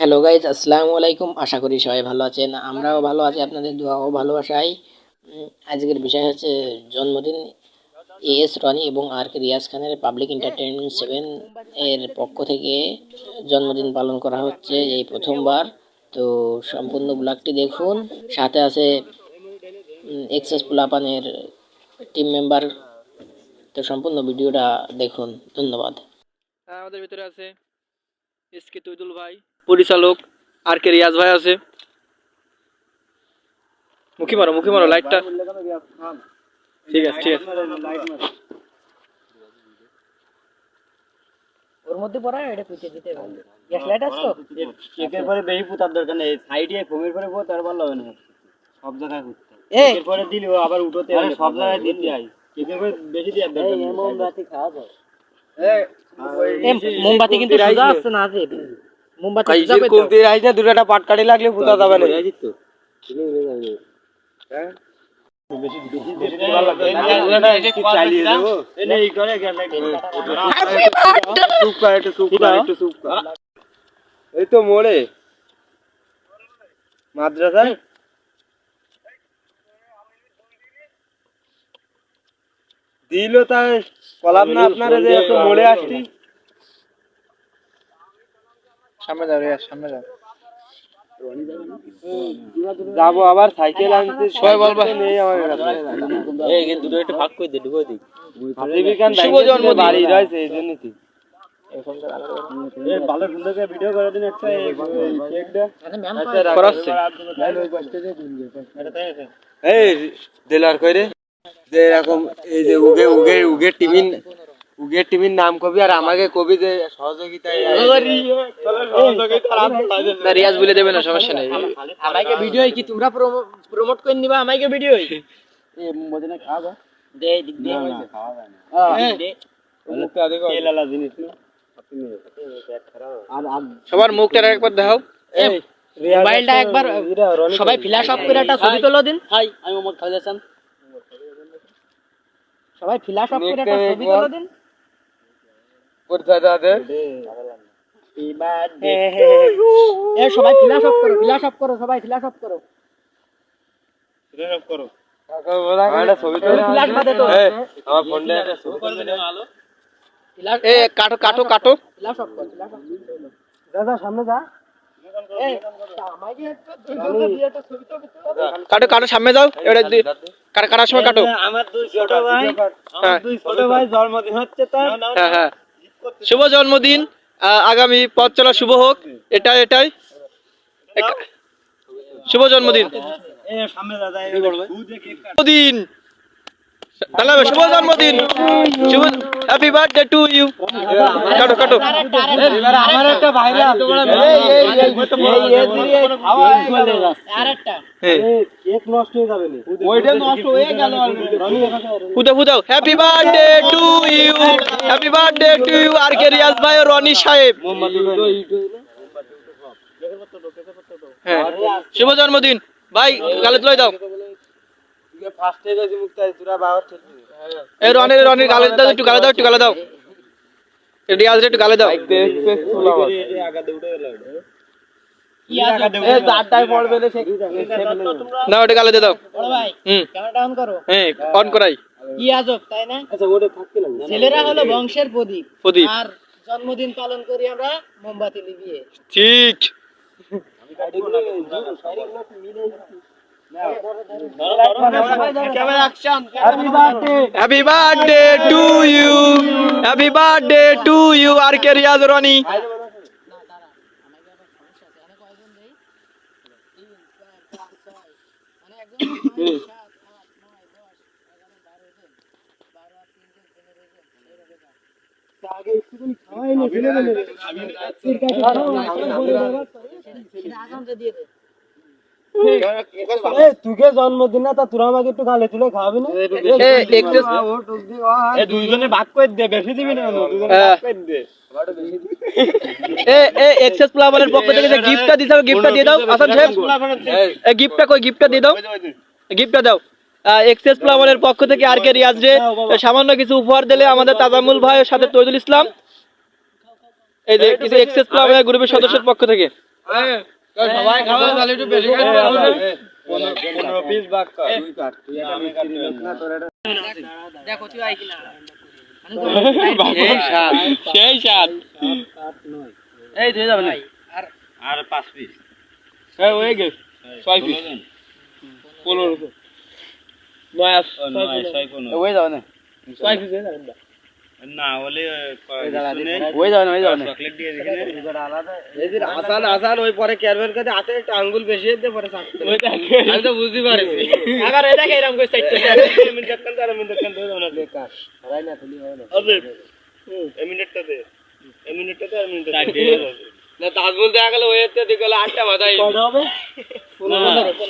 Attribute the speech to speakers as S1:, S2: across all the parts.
S1: Hello guys আসসালামু আলাইকুম। আশা করি সবাই ভালো আছেন। আমরাও ভালো আছি, আপনাদের দোয়া ও ভালোবাসায় আজকের বিষয় হচ্ছে জন্মদিন এ এস রনি এবং আর কে রিয়াজ খানের পাবলিক এন্টারটেনমেন্ট সেভেন এর পক্ষ থেকে জন্মদিন পালন করা হচ্ছে এই প্রথমবার। তো সম্পূর্ণ ব্লগটি দেখুন। সাথে আছে এক্সেস পুলাপানের টিম মেম্বার তো সম্পূর্ণ ভিডিওটা দেখুন। ধন্যবাদ।
S2: হ্যাঁ আমাদের ভিতরে আছে, এস কে তৈদুল ভাই। পরিচালক আর কে রিয়াজ ভাই আছে। মুখি মারো মুখি মারো লাইটটা ঠিক আছে ঠিক আছে।
S1: ওর মধ্যে পড়া এটা পুঁতে দিতে গ্যাস লাইট আসতো
S3: কেকের পরে বেশি পুতার দরকার নেই। সাইডে ঘুমের পরে পুত আর ভালো হবে না। সব জায়গায়
S1: এই
S3: কেকের পরে দিলি ও আবার উঠোতে হবে। সব জায়গায় দিতে আই কেকের পরে বেশি দিয়ে দরকার নেই। মোমবাতি খাওয়া যায়
S1: মোমবাতি কিন্তু সোজা আসছে না আছে মোমবাতি।
S3: কমতি দুটাটা পাটকাঠি লাগলে পুতা যাবে। না এই তো মোড়ে। মাদ্রাসায়? দিল তাই কলাম না আপনারা যে এত মোড়ে আসছি।
S2: সামনে যাও রিয়াজ সামনে যাও
S3: যাব আবার সাইকেল আনতে
S2: সবাই বলবা।
S3: নেই আমার কাছে
S1: এই কিন্তু দুটো একটু ভাগ করে দে ডুবো দি
S3: জীবিকান
S2: শুভ। জন্মদিন
S3: বাড়ি রয়েছে এই জন্য কি? কেকটা।
S2: করাচ্ছে।
S3: এই দিলার কইরে যে এরকম এই যে উগে উগে উগে টিমিন উগে টিমিন নাম কবি আর আমাকে কবি যে সহযোগিতায়
S2: না রিয়াজ বলে দেবে না সমস্যা নেই।
S1: আমাকে ভিডিও কি তোমরা প্রমোট করে নিবা? আমাকে ভিডিও দে দিক দে হ্যাঁ, দে।
S3: তেলালা জিনিস না।
S2: সবার মুখটা একবার দেখাও।
S1: মোবাইলটা একবার সবাই ফ্ল্যাশ অফ করে একটা ছবি তোলো দিন। হাই আমি মোহাম্মদ খালেদ হাসান। সবাই ফ্ল্যাশ অফ করে একটা ছবি তোলো দিন। এ সবাই ফ্ল্যাশ অফ করো ফ্ল্যাশ অফ করো সবাই ফ্ল্যাশ অফ করো। ফ্ল্যাশ
S2: কাটো কাটো
S3: দাদা সামনে যা।
S1: এই আমাকে একটা দিয়ে একটা ছবি তো
S2: কাটো কাটো সামনে যাও। এটা কাটার সময় কাটো।
S3: আমার দুই ছোট ভাই
S2: হ্যাঁ
S3: দুই ছোট ভাই জন্মদিন হচ্ছে তার।
S2: হ্যাঁ হ্যাঁ। শুভ জন্মদিন আহ, আগামী পথ চলা শুভ হোক এটাই এটাই শুভ জন্মদিন তাহলে শুভ জন্মদিন শুভ হ্যাপি বার্থডে টু ইউ কাটো কাটো
S3: এবার আমার একটা ভাইরা
S1: আরেকটা
S2: হ্যাঁ
S3: কেক নষ্ট হয়ে যাবে ওইটা নষ্ট হয়ে গেল
S2: ফুদাও ফুদাও happy birthday to you happy birthday to you আর কে রিয়াজ ভাই ও রনি সাহেব। হ্যাঁ। শুভ জন্মদিন। ভাই গালে তুলে দাও। এই রনির রনির গালে দাও একটু গালে দাও একটু গালে দাও। রিয়াজ একটু গালে দাও। না ওটা গালে দিয়ে দাও। হুম।
S1: অন
S2: হ্যাঁ অন করাই।
S1: কি আজব তাই না?
S3: আচ্ছা ওটা থাকতে না
S1: ছেলেরা হলো বংশের প্রদীপ।
S2: প্রদীপ।
S1: আর জন্মদিন পালন করি আমরা মোমবাতি লিভিয়ে
S2: ঠিক। Happy birthday to you happy birthday to you আর কে রিয়াজ রনি
S1: তিন চার পাঁচ ছয় মানে একজন সাত আট নয় দশ এগারো বারো জন বারো আর তিন জন পনেরো জন এভাবে
S4: যা আগে একটুখানি খাওয়াই নিয়ে ফেলে দেবে
S3: তুকে জন্মদিন না তা তোরা আমাকে একটু গালে তুলে খাওয়াবি না?
S2: এ এক্সেস
S3: এ দুইজনে ভাগ করে দে বেশি দিবি না দুইজনে
S2: হ্যাঁ।
S3: ভাগ করে দে।
S2: এ এ এক্সেস প্লাবারের পক্ষ থেকে যে গিফটটা দিতে হবে গিফটটা দিয়ে দাও আসান সাহেব। গিফটটা কই গিফটটা দিয়ে দাও। গিফটটা দাও। এক্সেস প্লাবারের পক্ষ থেকে আর কে রিয়াজ রে সামান্য কিছু উপহার দিলে আমাদের তাজামুল ভাই ও সাথে তৈদুল ইসলাম। এই যে কিছু এক্সেস গ্রুপের সদস্যের পক্ষ থেকে।
S3: সবাই খাবে তাহলে একটু বেশি করে পনেরো পিস বাক
S2: সেই স্বাদ। এই দিয়ে যাবে না
S4: আর পাঁচ পিস
S2: হ্যাঁ হয়ে গেছে ছয় পিস পনেরো নয়
S4: ছয় পনেরো
S2: হয়ে যাবে না। ছয় পিস হয়ে যাবে না
S4: না হলে
S2: যাবে না যাবে না
S4: চকলেট দিয়ে দিলে
S3: আসান আসান ওই পরে কেয়ারবেন কাছে হাতে একটা আঙ্গুল বেশি দিয়ে পরে চাকতে
S2: ওই দেখ।
S3: আমি তো বুঝতে পারছি
S2: আবার এটা কে এরকম করে সাইড
S3: এমনি দেখতেন তার এমনি দেখতেন তো না। বেকার হারাই না তুলি হবে না। এমিনেটটা দে। এমিনেটটা দে এমিনেটটা না তাজমুল দেখা গেল ওই দিকে আটটা
S2: হবে?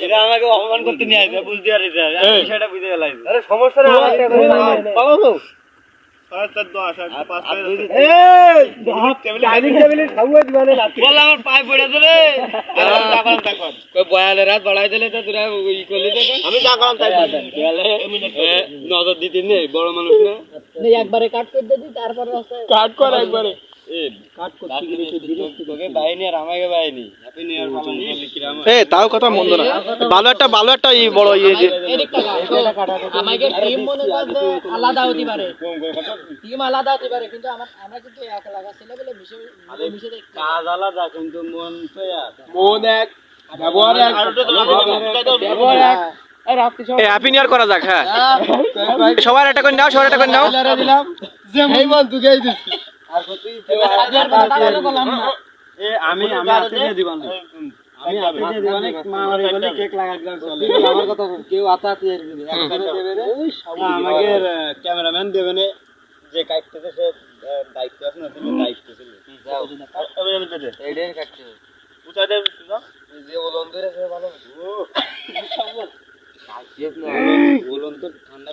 S4: এটা আমাকে অপমান করতে নিয়ে আসবে বুঝতে পারিস আমি বিষয়টা বুঝতে গেলাম
S3: আরে সমস্যা
S2: বাবা
S3: নজর দিতে নেই বড় মানুষ না।
S1: একবারে কাট করে দিই তারপরে
S2: কাট কর একবারে।
S4: তোকে বাইনি আর আমাকে বাইনি
S2: এ তাও কথা মন্দ না। ভালো একটা ভালো একটা ই বড় ইয়ে যে
S1: আমাকে টিম মনে করতে আলাদা হতে পারে। টিম আলাদা হতে পারে কিন্তু আমার আমরা কিন্তু এক লাগা ছেলে বলে মিশে মিশে
S4: কাজ আলাদা কিন্তু মন তো এক।
S2: মন এক ব্যবহার এক। ব্যবহার এক। হ্যাপি নিউ করা যাক হ্যাঁ। সবার একটা করে নাও সবার একটা করে নাও।
S3: দিলাম। বল তুই
S4: আমি আমি হাতে দিয়ে আমি হাতে দিয়ে মামারে বলে কেক লাগা চলে
S3: আমার কথা কেউ আতা দিয়ে দিবি একবারে দেবে রে
S4: আমাকে ক্যামেরাম্যান দেবে না যে কাটতেছে সে দায়িত্ব আছে না তুমি দায়িত্ব ছিল আমি আমি দে
S3: এইটাই কাটছে
S4: উঠা দে
S3: যে বলন ধরে সে ভালো
S4: বলুন তো ঠান্ডা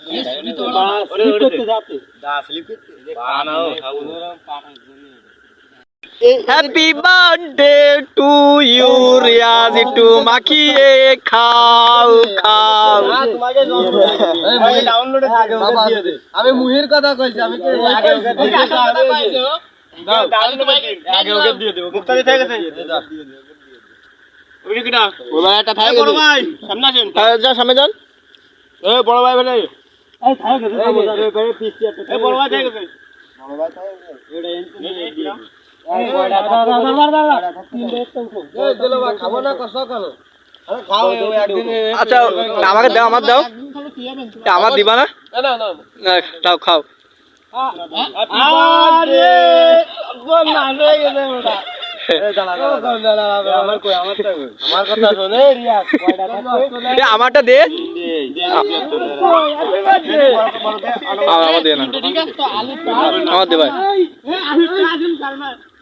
S2: happy birthday to you Riaz একটু মাখিয়ে খাও খাও
S4: আমি
S3: মুহির কথা কইছি আমি
S4: সামনে
S2: যান।
S4: বড় ভাই বড় ভাই বড় ভাই
S2: আচ্ছা আমাকে দাও আমার দাও আমার দিবা না
S3: না না
S2: না, দাও খাও
S4: হয়ে
S2: আমারটা দে আমার আমার দে না আমার দে ভাই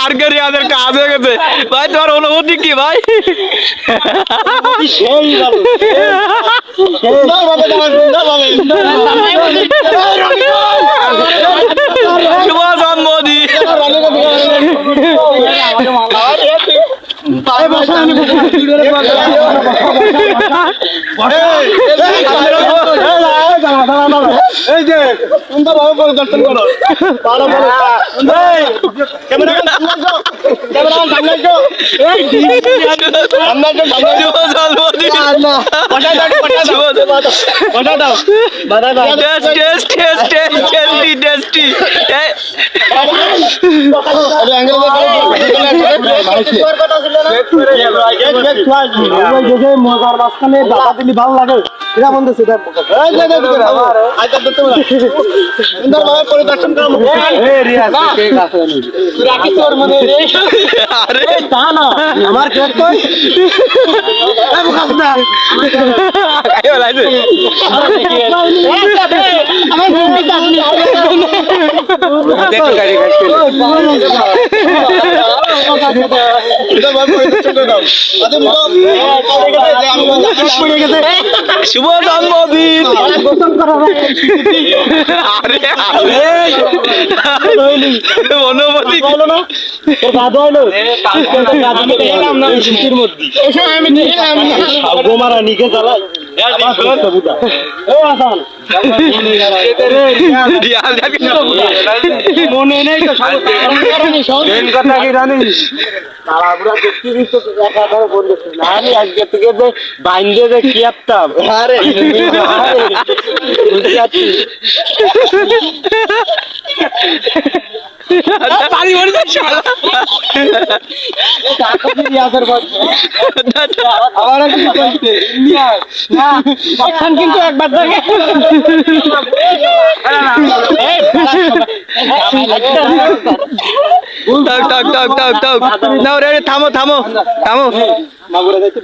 S2: আর কে কাজ গেছে। ভাই তোমার অনুভূতি কি ভাই? শুভ জন্মদিন
S4: এই যে তোমরা ভালো করে করো পারো বলো এই ক্যামেরা ক্যামেরা সামনে আসো সামনে আসো সামনে
S2: শুভ জন্মদিন
S4: পটা দাও পটা দাও পটা দাও বাধা দাও
S2: test test test test tasty tasty
S4: আরে অ্যাঙ্গেল মজার মাঝখানে দাদা দিলি ভালো লাগে এরা বন্ধ সেটা
S3: আজ তো তোমরা সুন্দরভাবে পরিদর্শন করো।
S4: রাখি তোর মনে রে।
S2: আরে।
S4: তা না। আমার পেট কই?
S3: পরিদর্শন করে তো
S2: আরে অনুমতি
S3: হলো না
S4: তোর দাদু হলো
S3: গোমারা নিকে চালাই মনে নেই তো কথা কি জানিস আমি আজকে থেকে যে বাইন্দে যে কি আরে
S4: কিন্তু একবার
S2: থামো থামো থামো
S3: যাইতে